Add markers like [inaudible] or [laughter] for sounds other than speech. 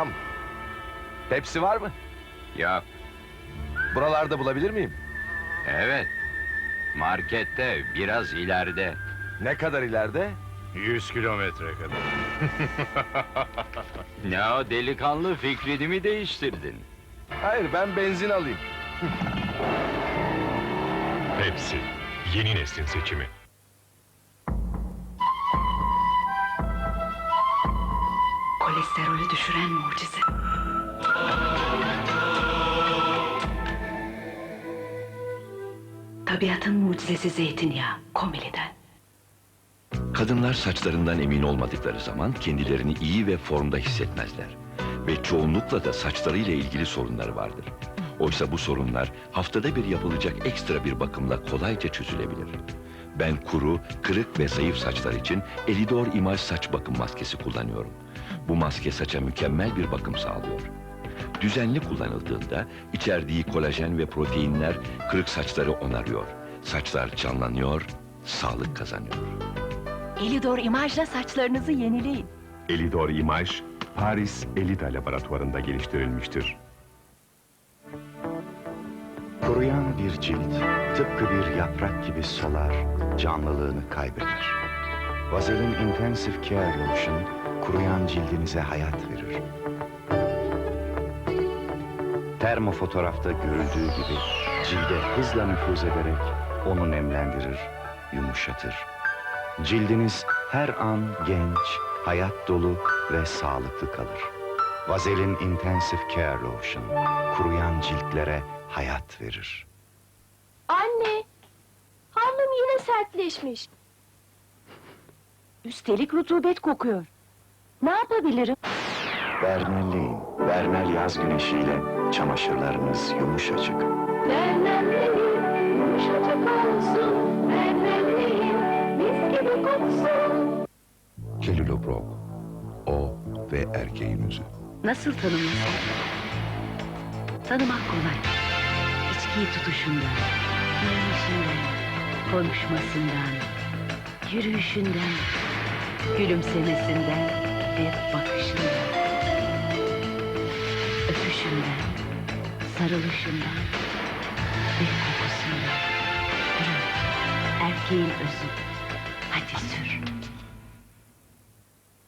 Selam. Pepsi var mı? Yok, Buralarda bulabilir miyim? evet. Markette, biraz ileride. Ne kadar ileride? 100 kilometre kadar. [laughs] Ne o delikanlı fikrini mi değiştirdin? Hayır ben benzin alayım. Pepsi. Yeni neslin seçimi. Kolesterolü düşüren mucize. Tabiatın mucizesi zeytinyağı. Komili'den. Kadınlar saçlarından emin olmadıkları zaman kendilerini iyi ve formda hissetmezler. Ve çoğunlukla da saçlarıyla ilgili sorunları vardır. Oysa bu sorunlar haftada bir yapılacak ekstra bir bakımla kolayca çözülebilir. Ben kuru, kırık ve zayıf saçlar için Elidor İmaj Saç Bakım Maskesi kullanıyorum. Bu maske saça mükemmel bir bakım sağlıyor. Düzenli kullanıldığında içerdiği kolajen ve proteinler kırık saçları onarıyor. Saçlar canlanıyor, sağlık kazanıyor. Elidor imajla saçlarınızı yenileyin. Elidor İmaj, Paris Elida laboratuvarında geliştirilmiştir. Kuruyan bir cilt, tıpkı bir yaprak gibi solar, canlılığını kaybeder. Vazelin Intensive Care Lotion, kuruyan cildinize hayat verir. Termofotoğrafta görüldüğü gibi cilde hızla nüfuz ederek onu nemlendirir, yumuşatır. Cildiniz her an genç, hayat dolu ve sağlıklı kalır. Vazelin Intensive Care Lotion, kuruyan ciltlere hayat verir. Anne, havlum yine sertleşmiş. Üstelik rutubet kokuyor. Ne yapabilirim? Vernelleyin, Vernel yaz güneşiyle çamaşırlarınız yumuşacık. Vernemliyim, yumuşacık olsun. Vernemliyim, mis gibi koksun. Kellobrok. O ve erkeğin. Nasıl tanımlasın? Tanımak kolay. İçkiyi tutuşundan, giyinişinden, konuşmasından, yürüyüşünden, gülümsemesinden bir bakışında, öpüşünde, sarılışında, bir kokusunda. Bırak, erkeğin özü. Hadi sür.